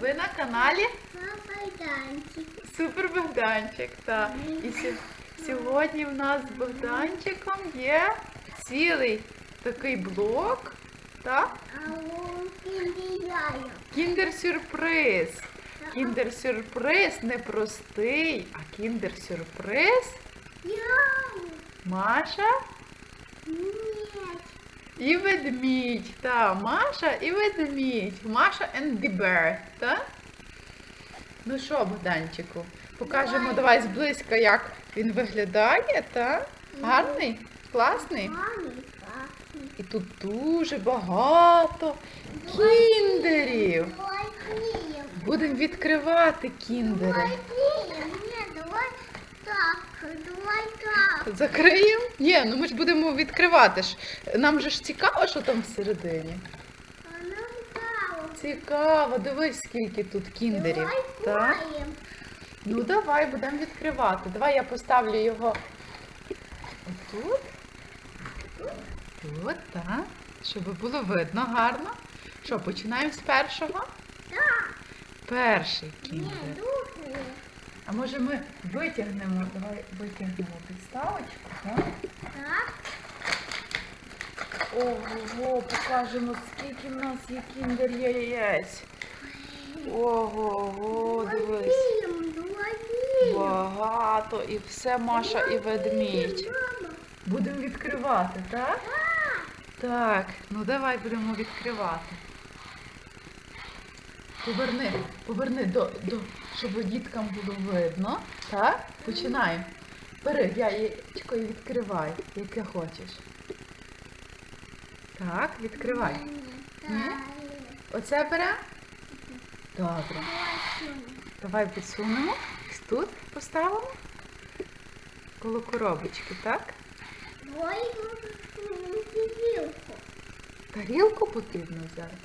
Ви на каналі Майданчик. Супер Богданчик. Так. І сьо- сьогодні в нас з Богданчиком є цілий такий блок. Так? А. Кіндер-сюрприз. Кіндер-сюрприз не простий, а кіндер-сюрприз Я. Маша. І ведмідь. Та, Маша і ведмідь. Маша and the bear. Так? Ну що, Богданчику, покажемо Давай. давай зблизька, як він виглядає, так? Гарний? Класний? І тут дуже багато кіндерів. Будемо відкривати кіндери. Давай клеїмо. Ні, давай так. Давай так. Закриємо? Ні, ну ми ж будемо відкривати ж. Нам же ж цікаво, що там всередині. Цікаво. Дивись, скільки тут кіндерів. Давай Так? Ну давай будемо відкривати. Давай я поставлю його отут. Тут, так. Щоб було видно гарно. Що, починаємо з першого? Так. Перший Ні, кіндер. А може ми витягнемо, давай витягнемо підставочку, так? Так. Ого, покажемо, скільки в нас є кіндер яєць. Ого, дивись. Багато і все Маша і ведмідь. Будемо відкривати, так? Так, ну давай будемо відкривати. Поверни, поверни до, до, щоб діткам було видно. Так? Починаємо. Бери яєчко і відкривай, яке хочеш. Так, відкривай. Ні? Оце бере? Добре. Давай підсунемо. Ось тут поставимо. Коло коробочки, так? Тарілку потрібно взяти.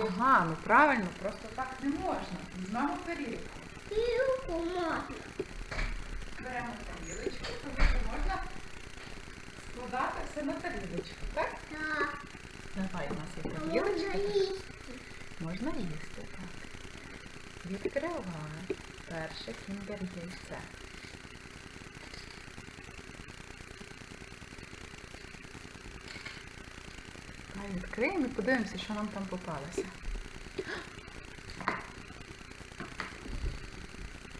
Ага, ну правильно, просто так не можна. Візьмемо тарілку. Беремо тарілочку, тому що можна складати все на тарілочку, так? Давай, у нас є тарілочка. Можна їсти, так. Відкривай. Перше кіндер яйце. Відкриємо і подивимося, що нам там попалося.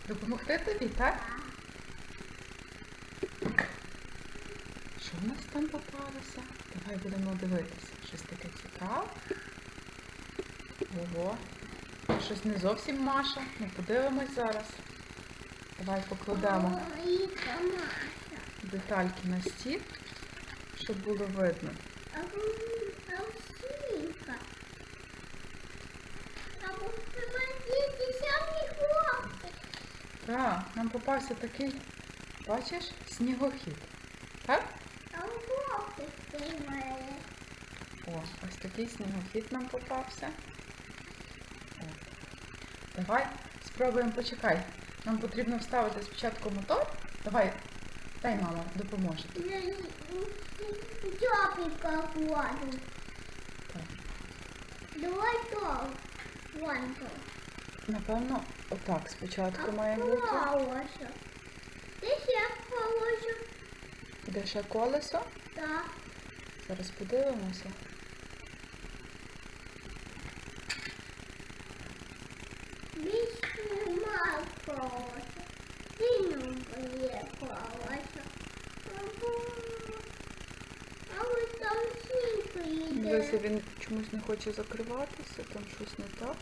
Допомогти тобі, так? Що в нас там попалося? Давай будемо дивитися. Щось таке цікаве. Ого. Щось не зовсім Маша. Ну подивимось зараз. Давай покладемо детальки на стіл, щоб було видно. Так, нам попався такий, бачиш, снігохід. Так? О, ось такий снігохід нам попався. О. Давай спробуємо почекай. Нам потрібно вставити спочатку мотор. Давай, дай мама допоможе. Давай то. Вон то. Напевно, отак спочатку має бути. колесо? Ти ще положу. Де ще колесо? Так. Зараз подивимося. Більше немає колеса. Сильно є колесо. А ось там сінько Дивися, він чомусь не хоче закриватися, там щось не так.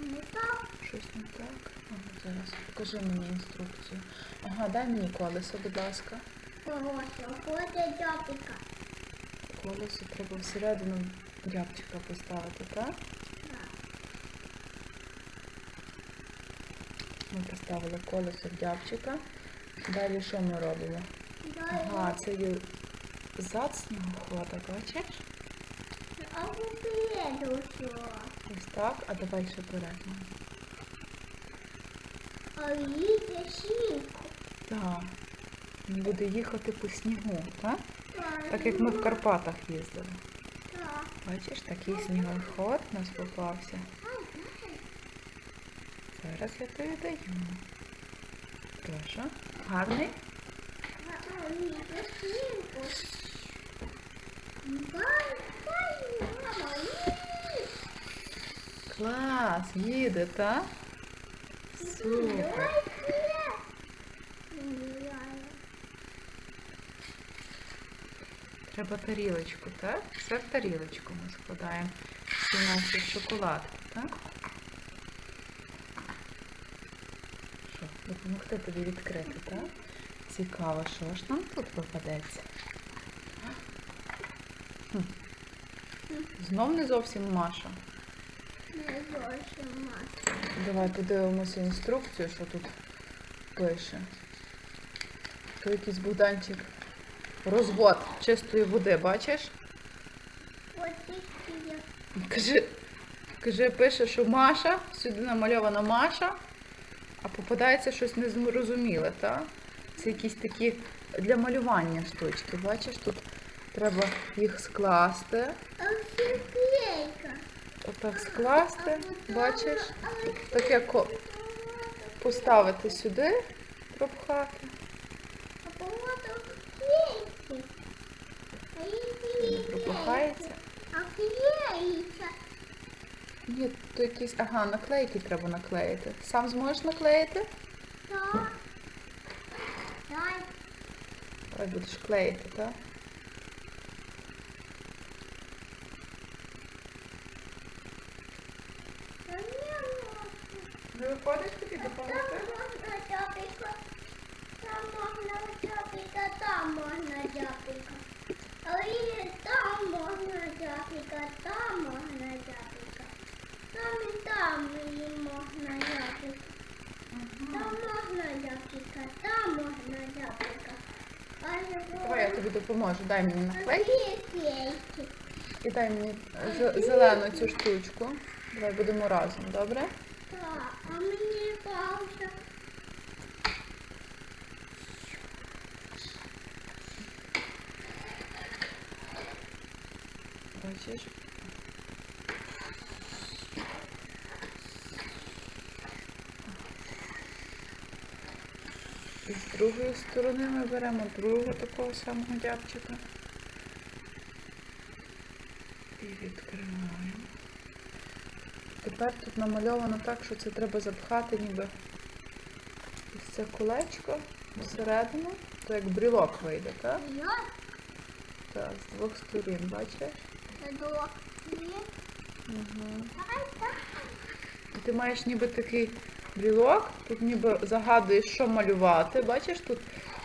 Не так. Щось не так. Ага, зараз покажи мені інструкцію. Ага, дай мені колесо, будь ласка. Колесо. Ходить дядька. Колесо треба всередину дябчика поставити, так? Так. Ми поставили колесо дябчика. Далі що ми робимо? Ага, це є зад снігохода, бачиш? А попереду що? Ось так, а давай ще перед. мам. А їде сінько. Так. Він буде їхати по снігу, так? Так як ми в Карпатах їздили. Бачиш, такий снігоход у нас попався. Зараз я тобі даю. Прошу. Гарний? Бай, бай, мама. Клас, їде, так? Супер. Треба тарілочку, так? Все в тарілочку ми складаємо. Всі наші шоколадки, так? Що, допомогти тобі відкрити, так? Цікаво, що ж нам тут попадеться? Знов не зовсім Маша. Давай подивимося інструкцію, що тут пише. То якийсь Богданчик. Розвод чистої води, бачиш? Кажи, кажи, пише, що Маша, сюди намальована Маша, а попадається щось незрозуміле, так? Це якісь такі для малювання штучки. Бачиш, тут треба їх скласти. Отак скласти, бачиш? Таке ко- поставити сюди, пропхати. Не пропихається. Клеїться. Ні, то якісь, ага, наклейки треба наклеїти. Сам зможеш наклеїти? Так. Дай. Ой, будеш клеїти, так? Та не можна. Виходиш тобі Там можна джапіка. Там можна джапіка, там можна. Але і там можна джапіка, там можна джапіка. Там і там і можна джапіка. Там можна джапіка, там можна джапіка. А. Давай я тобі допоможу. Дай мені А наклейки і дай мені зелену цю штучку. Давай будемо разом, добре? Так, а мені пауза. Бачиш? І з другої сторони ми беремо другого такого самого дябчика. І відкриваємо. Тепер тут намальовано так, що це треба запхати ніби ось це колечко всередину, то як брілок вийде, так? Я Так, з двох сторін, бачиш? садок. Угу. І ти маєш ніби такий брілок, тут ніби загадуєш, що малювати. Бачиш, тут,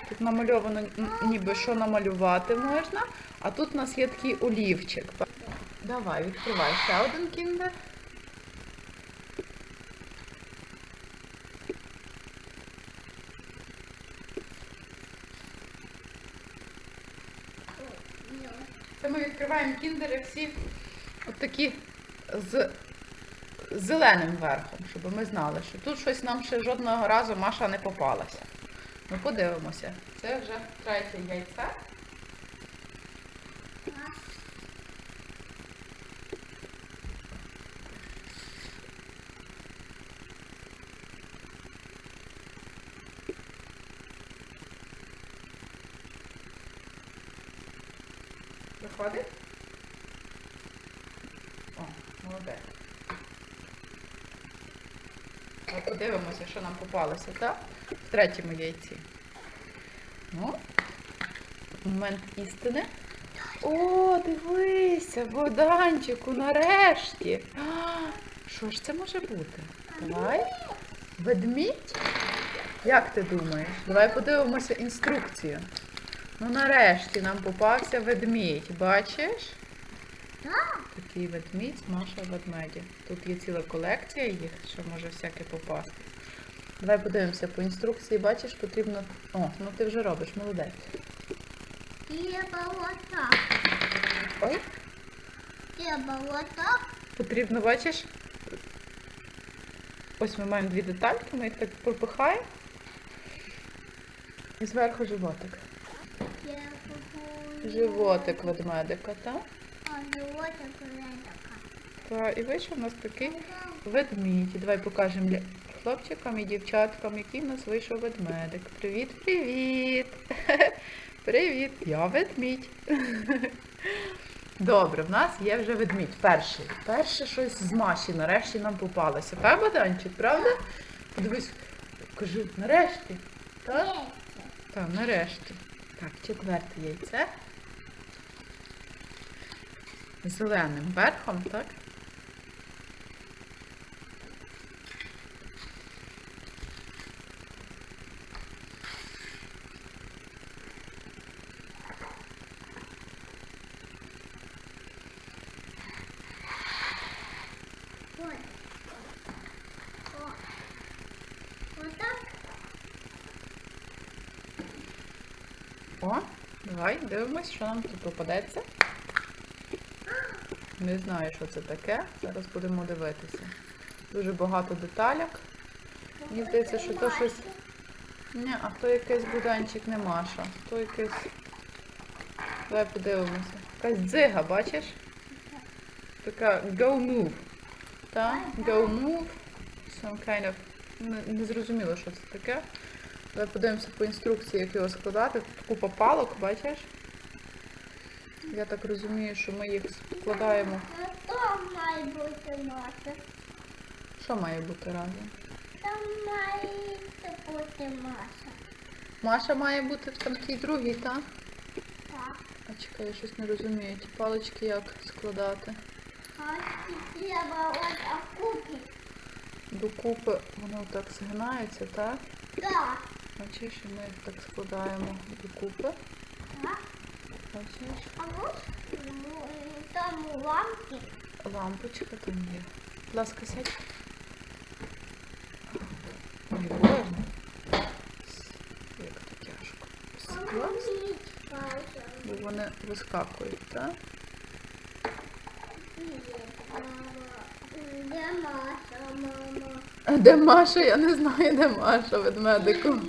тут намальовано ніби що намалювати можна, а тут у нас є такий олівчик. Давай, відкривай ще один кіндер. Це ми відкриваємо кіндери всі от такі з зеленим верхом, щоб ми знали, що тут щось нам ще жодного разу Маша не попалася. Ну подивимося. Це вже третє яйце. Виходить? О, молодець. От подивимося, що нам попалося, так? В третьому яйці. Ну, момент істини. О, дивися, Богданчику, нарешті. А, Що ж це може бути? Давай. Ведмідь? Як ти думаєш? Давай подивимося інструкцію. Ну, нарешті нам попався ведмідь. Бачиш? Такий ведмідь з Маша ведмеді. Тут є ціла колекція їх, що може всяке попасти. Давай подивимося по інструкції. Бачиш, потрібно. О, ну ти вже робиш, молодець. Треба отак. Ой, Треба отак. потрібно, бачиш. Ось ми маємо дві детальки, ми їх так пропихаємо. І зверху животик. Животик ведмедика, так? А животик велика. Та, і вийшов у нас такий ведмідь. Давай покажемо хлопчикам і дівчаткам, який в нас вийшов ведмедик. Привіт, привіт! Привіт! Я ведмідь. Добре, в нас є вже ведмідь. Перший. Перше щось з Маші нарешті нам попалося. Так, Богданчик, правда? Подивись, кажи, нарешті. Так? Є. Так, нарешті. Так, четверте яйце. Зеленим верхом, так? Ой. О. Отак. О, давай дивимось, що нам тут попадеться. Не знаю, що це таке. Зараз будемо дивитися. Дуже багато деталяк. Мені здається, що то щось. Ні, а то якийсь буданчик не Маша. То якийсь. Давай подивимося. Якась дзига, бачиш? Така go move. Так? Go move. Some kind of. Не зрозуміло, що це таке. Давай подивимося по інструкції, як його складати. Тут купа палок, бачиш? Я так розумію, що ми їх складаємо. Там має бути Маша. Що має бути разом? Там має бути Маша. Маша має бути в там тій другій, так? Так. А чекай, я щось не розумію. Ті палички як складати? А треба отак купити. Докупи вони отак згинаються, так? Так. Бачиш, і ми їх так складаємо докупи. Так. Бачиш? А ну, там ламки. Лампочка там є. Будь ласка, сядь. Ой, Боже. Як то тяжко. Скласти, бо вони вискакують, так? Де Маша, мама? Де Маша? Я не знаю, де Маша ведмедику.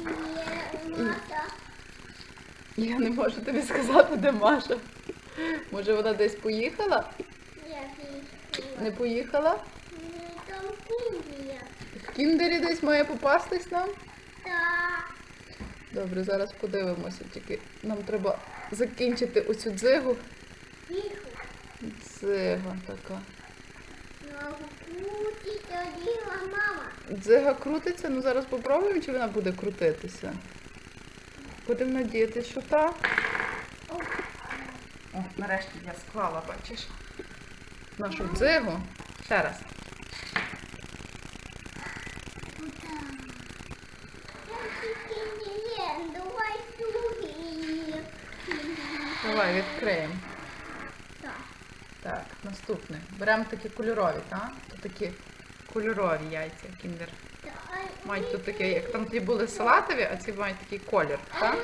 Я не можу тобі сказати, де Маша. Може вона десь поїхала? Я пішла. Не поїхала? Ні, Там кіндія. В кіндері десь має попастись нам? Так. Добре, зараз подивимося. Тільки нам треба закінчити оцю дзигу. Дзига така. Дзига крутиться, ну зараз попробуємо, чи вона буде крутитися. Будемо надіятися, що так. О, нарешті я склала, бачиш. Нашу дзигу. Ще раз. Давай відкриємо. Так. Так, наступне. Беремо такі кольорові, так? То такі кольорові яйця кіндер. Мають тут таке, як там ті були салатові, а ці мають такий колір, так?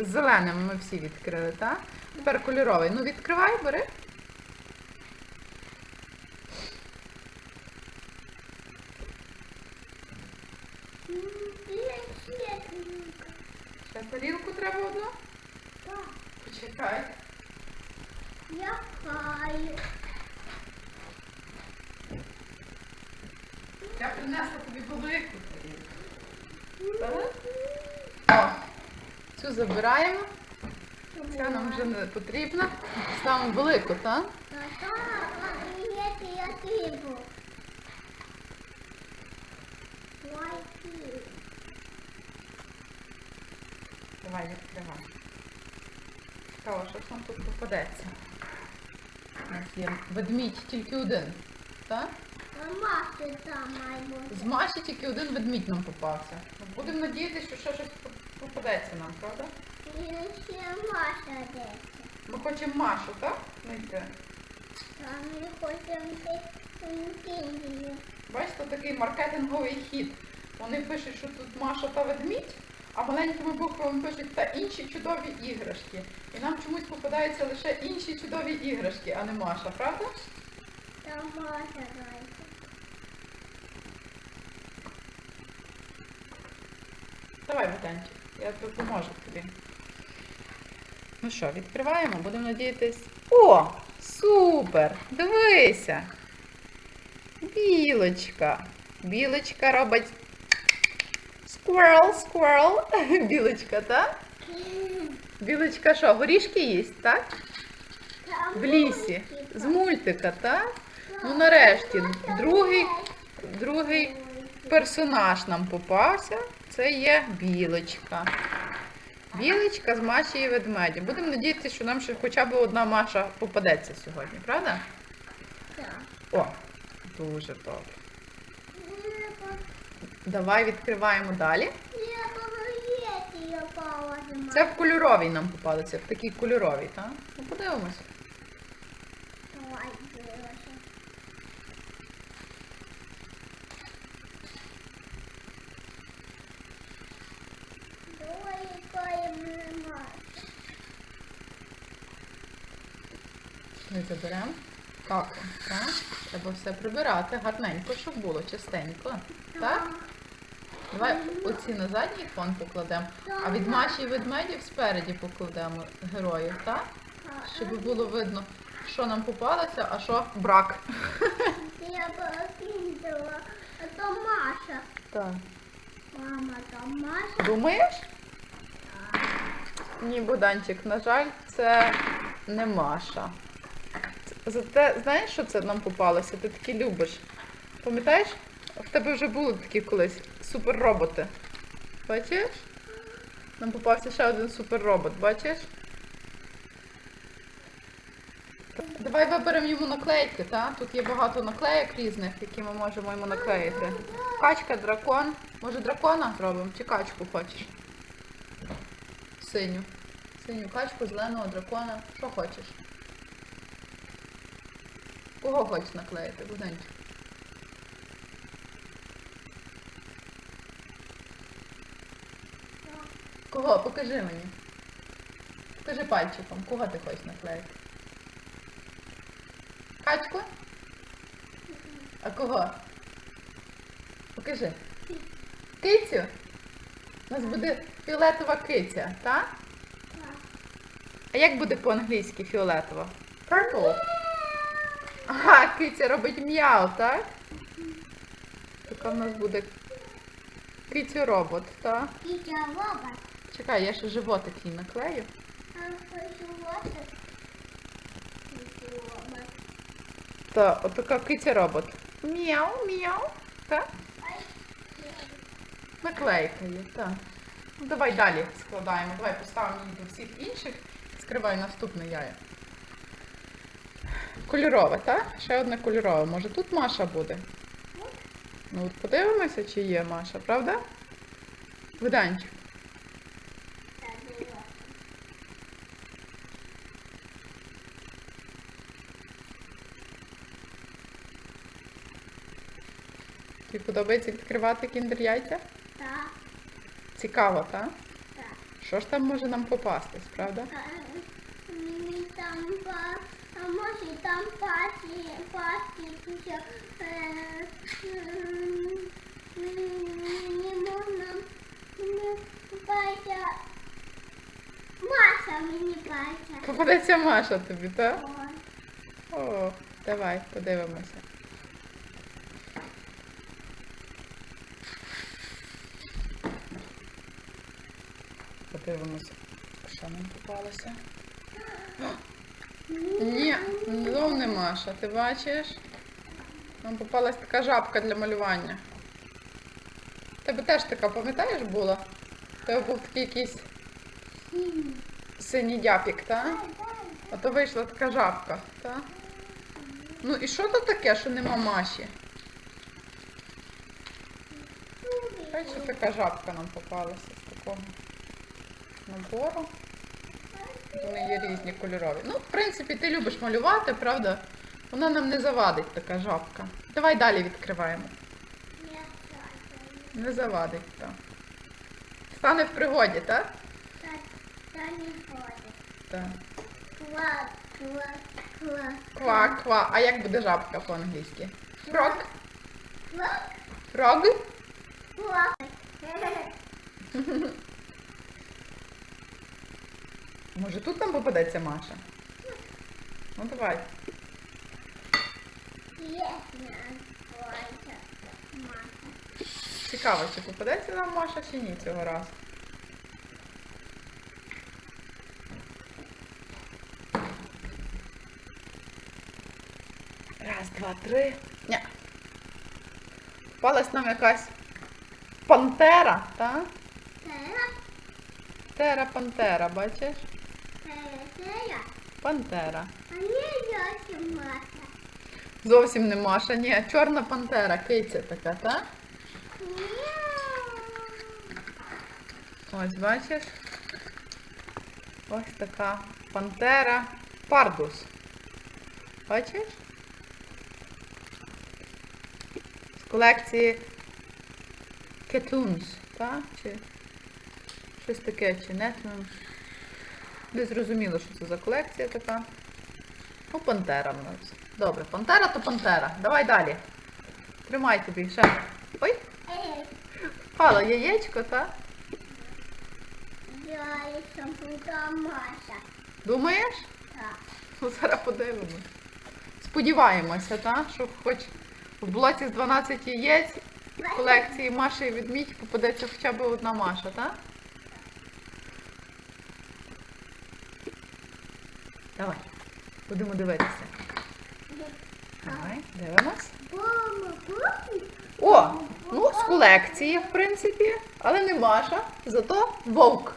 Зеленим ми всі відкрили, так? Тепер кольоровий. Ну відкривай, бери. Є. Ще тарілку треба одну. Так. Почекай. Я хаю. Я принесла тобі велику цю забираємо. Ця нам вже не потрібна. Ставимо велику, так? А є я тибу. Лайки. Давай, відкривай. Цікаво, що ж нам тут попадеться. У нас є ведмідь тільки один. Так? Мама, там має бути. З Маші тільки один ведмідь нам попався. Будемо надіятися, що ще щось попадеться нам, правда? І ще Маша десь. Ми хочемо Машу, так? Знайти. Там ми хочемо кіндію. Бачите, такий маркетинговий хід. Вони пишуть, що тут Маша та ведмідь, а маленькими буквами пишуть та інші чудові іграшки. І нам чомусь попадаються лише інші чудові іграшки, а не Маша, правда? Там Маша дайте. Давай, Богданчик, я допоможу тобі. Ну що, відкриваємо, будемо надіятись. О! Супер! Дивися! Білочка. Білочка робить squirrel, squirrel. Білочка, так? Білочка що, горішки їсть, так? В лісі. З мультика, так? Ну нарешті, другий, другий персонаж нам попався. Це є білочка. Білочка з Маші і ведмеді. Будемо надіятися, що нам ще хоча б одна Маша попадеться сьогодні, правда? Так. О, дуже добре. Давай відкриваємо далі. Це в кольоровій нам попалося, в такій кольоровій, так? Ну подивимось. Давай, дивися. Давай, якої немає. Ми заберемо каку, так? Треба все прибирати гарненько, щоб було чистенько. Так? Давай оці на задній фон покладемо, а від Маші і ведмедів спереді покладемо героїв, так? Щоб було видно, що нам попалося, а що брак. Я покинула. А то Маша. Так. Мама, то Маша. Думаєш? Ні, Богданчик, на жаль, це не Маша. Зате, знаєш, що це нам попалося? Ти такі любиш. Пам'ятаєш? В тебе вже були такі колись суперроботи. Бачиш? Нам попався ще один суперробот, бачиш? Давай виберемо йому наклейки, так? Тут є багато наклеїк різних, які ми можемо йому наклеїти. Качка, дракон. Може дракона зробимо? Чи качку хочеш? Синю. Синю качку, зеленого дракона. Що хочеш? Кого хочеш наклеїти, Богданчик? Кого? Покажи мені. Покажи пальчиком, кого ти хочеш наклеїти? Качку? А кого? Покажи. Кицю? У нас буде фіолетова киця, так? А як буде по-англійськи фіолетова? Purple. Ага, киця робить м'яу, так? Така в нас буде кицю робот, так? Кітя робот. Чекай, я ще животик їй наклею. Та, отака киця робот. Мяу, мяу. Так? Наклейка є, так. Ну, давай далі складаємо. Давай поставимо її до всіх інших. Скривай наступне яє. Кольорове, так? Ще одне кольорове. Може тут Маша буде? Ну от подивимося, чи є Маша, правда? Виданчик. Тобі подобається відкривати кіндер яйця? Цікаво, так? так. Що ж там може нам попастись, правда? А, Мені там а може там паті, паті, що е, мені можна мені пася. Маша мені пася. Попадеться Маша тобі, так? О, давай, подивимося. Подивимося, що нам попалося. Ні, знов не Маша, ти бачиш? Нам попалась така жабка для малювання. Тебе теж така, пам'ятаєш, була? Тебе був такий якийсь Синій. дяпік, так? А то вийшла така жабка, так? Ну і що то таке, що нема Маші? Хай що така жабка нам попалася з такого набору. Вони є різні кольорові. Ну, в принципі, ти любиш малювати, правда? Вона нам не завадить така жабка. Давай далі відкриваємо. Не завадить, так. Стане в пригоді, так? Так. Ква, ква, ква. Ква, ква. А як буде жабка по-англійськи? Фрог. Ква, Фрог. ква. Може тут нам попадеться Маша? Ну давай. Цікаво, чи попадеться нам Маша чи ні цього разу. Раз, два, три. Ня. Попалась нам якась пантера, так? Тера пантера, бачиш? Пантера. А не зовсім Маша. Зовсім не Маша, ні, чорна пантера, киця така, так? Ось бачиш? Ось така пантера пардус. Бачиш? З колекції Кетунс, так? Чи щось таке, чи Нетунс. Не зрозуміло, що це за колекція така. Ну, пантера в нас. Добре, пантера то пантера. Давай далі. Тримай тобі ще. Ой, впало яєчко, так? Думаєш? Так. Ну, зараз подивимось. Сподіваємося, та, що хоч в блоці з 12 яєць в колекції Маші і відмідь попадеться хоча б одна Маша, так? Давай, будемо дивитися. Давай, дивимось. О! Ну, з колекції, в принципі, але не Маша, зато вовк.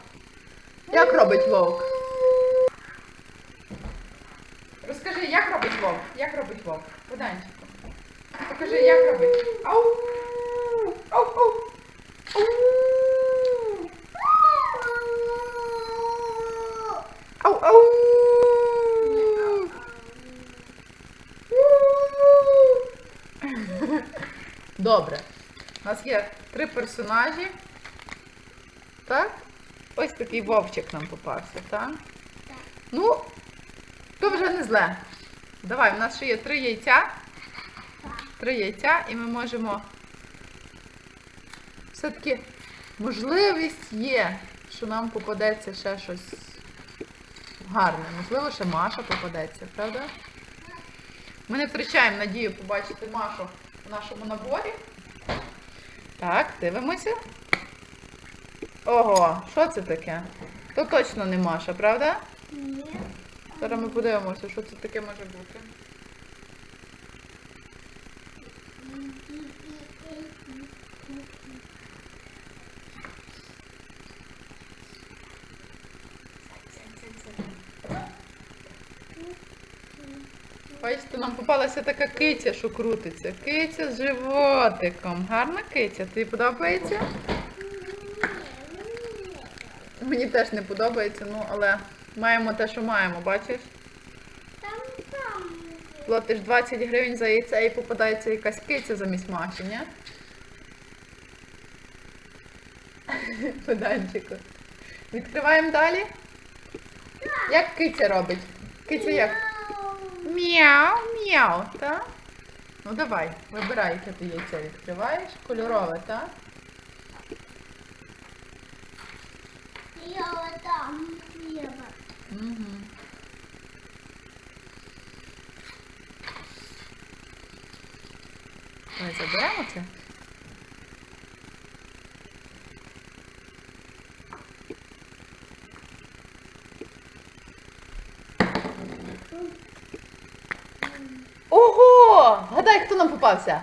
Як робить вовк? Розкажи, як робить вовк? Як робить вовк? Буданчику. Покажи, як робить. Ау! Ау! Ау! Ау! Добре. У нас є три персонажі. Так? Ось такий вовчик нам попався, так? Так. Ну, то вже не зле. Давай, у нас ще є три яйця. Три яйця, і ми можемо. Все-таки можливість є, що нам попадеться ще щось гарне. Можливо, ще Маша попадеться, правда? Ми не втрачаємо надію побачити Машу в нашому наборі. Так, дивимося. Ого, що це таке? То точно не Маша, правда? Ні. Зараз ми подивимося, що це таке може бути. Бачите, нам попалася така киця, що крутиться. Киця з животиком. Гарна киця. Тобі подобається? Мені теж не подобається, ну але маємо те, що маємо, бачиш? Платиш 20 гривень за яйце і попадається якась киця замість Маші, ні? Поданчику. Відкриваємо далі. Як киця робить? Киця як? Мяу, мяу, так? Ну давай, вибирай, яке ти яйце відкриваєш. Кольорове, так? Я там хліба. Угу. Давай заберемо це. Ого! Гадай, хто нам попався?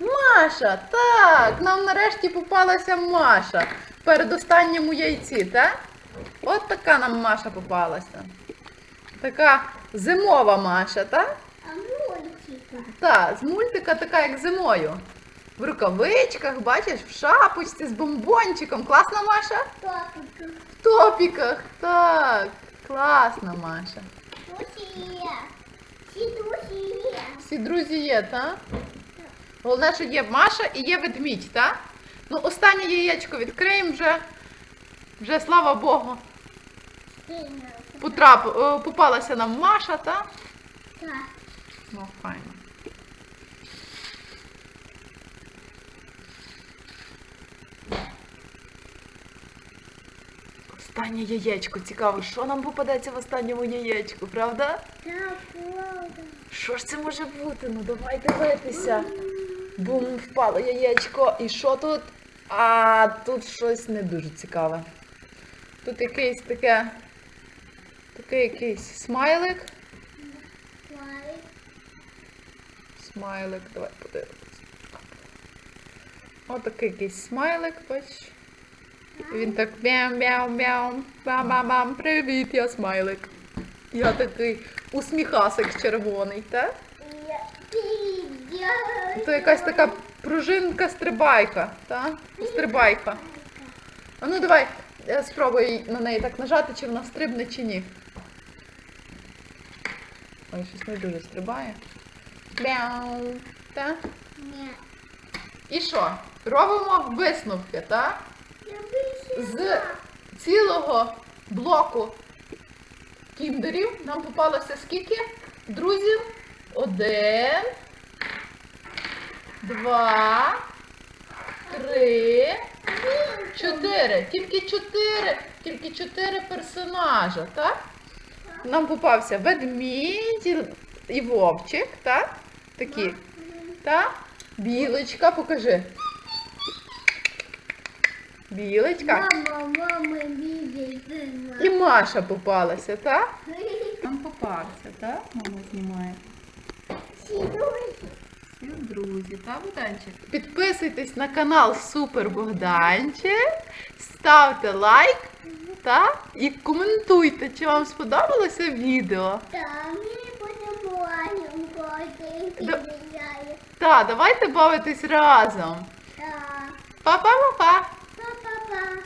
Маша, так, нам нарешті попалася Маша. В передостанньому яйці, так? От така нам Маша попалася. Така зимова Маша, так? А мультика. Так, з мультика така, як зимою. В рукавичках, бачиш, в шапочці з бомбончиком. Класна Маша? Топика. В топіках, так. Класна Маша. Душі є. Всі душі є. Всі друзі є, так? Головне, що є Маша і є ведмідь, так? Ну, останнє яєчко відкриємо вже. Вже, слава Богу, потрап... е, попалася нам Маша, так? Так. Ну, файно. Останнє яєчко. Цікаво, що нам попадеться в останньому яєчку, правда? Так, правда. Що ж це може бути? Ну давай дивитися. Бум, впало яєчко. І що тут? А тут щось не дуже цікаве. Тут якийсь таке. Такий якийсь смайлик. Лайк. Смайлик, давай подивимось. Отакий якийсь смайлик, бачиш. І Він так мяу-мяу-мяу, бам-бам-бам, привіт, я смайлик. Я такий усміхасик червоний, так? То якась така пружинка стрибайка, так? Стрибайка. А ну давай е, спробуй на неї так нажати, чи вона стрибне, чи ні. Ой, щось не дуже стрибає. Мяу. Так? Ні. І що? Робимо висновки, так? З цілого блоку кіндерів нам попалося скільки? Друзів? Один, два, три, чотири. Тільки чотири, тільки чотири персонажа, так? Нам попався ведмідь і вовчик, так? Такі. Так? Білочка, покажи. Білочка. Мама, мама, бібі. І Маша попалася, так? Нам попався, так? Мама знімає. Всі друзі, так, Богданчик? Підписуйтесь на канал Супер Богданчик, ставте лайк та і коментуйте, чи вам сподобалося відео. Там ми будемо разом ходити, Та, давайте бавитись разом. Па-па-па-па! 是吗